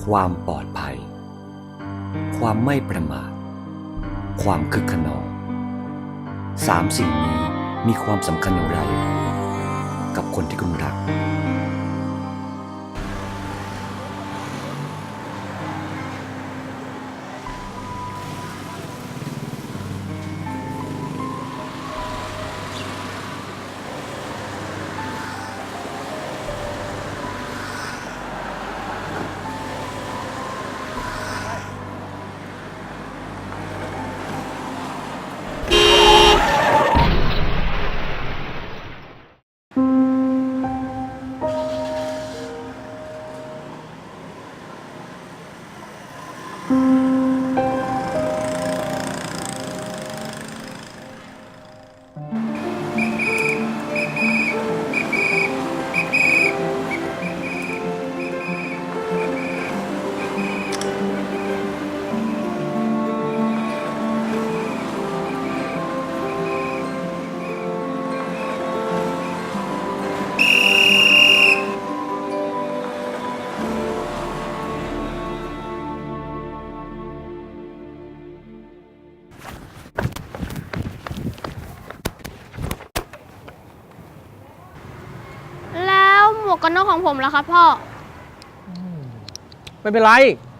ความปลอดภัย ความไม่ประมาท ความคึกขนองสามสิ่งนี้มีความสำคัญอย่างไร กับคนที่คุณรัก วกกันน็อกของผมแล้วครับพ่อ ไม่เป็นไร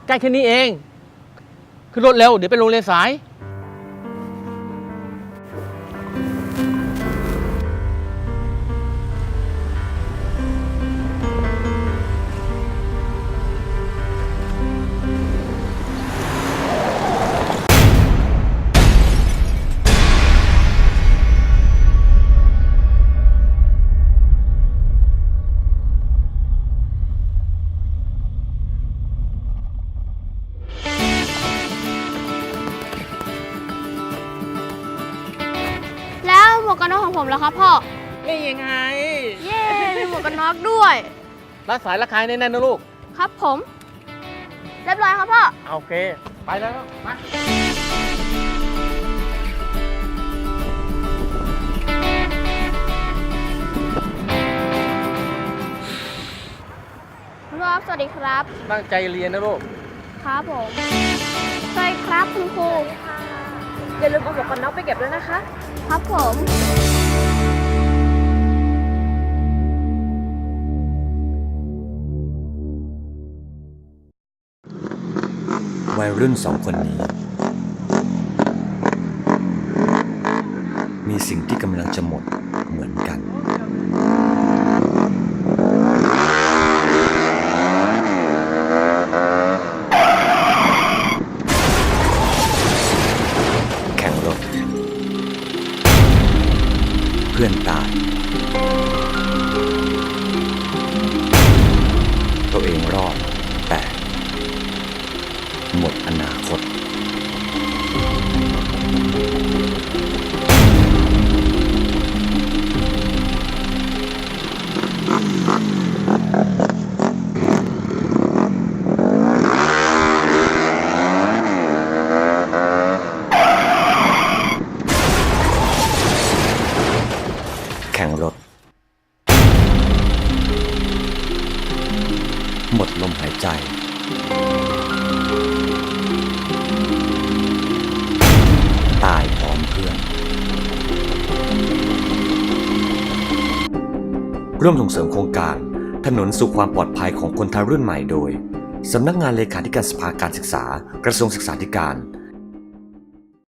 ใกล้แค่นี้เอง ขึ้นรถเร็ว เดี๋ยวไปโรงเรียนสาย กกันน็อกของผมล่ะครับพ่อ นี่ยังไง เย้มีหมวกกันน็อกด้วย รักสายรักใครแน่ๆนะลูก ครับผม เรียบร้อยครับพ่อ โอเค ไปแล้วมาคุณพ่อครับสวัสดีครับ ตั้งใจเรียนนะลูก ครับผมใช่ครับคุณครู อย่าลืมเอาหมวกกันน็อกไปเก็บด้วยนะคะ ครับผมวัยรุ่นสองคนนี้ มีสิ่งที่กำลังจะหมด เพื่อนตาย หมดลมหายใจ ตายพร้อมเพื่อน ร่วมส่งเสริมโครงการถนนสู่ความปลอดภัยของคนไทยรุ่นใหม่โดย สำนักงานเลขาธิการสภาการศึกษา กระทรวงศึกษาธิการ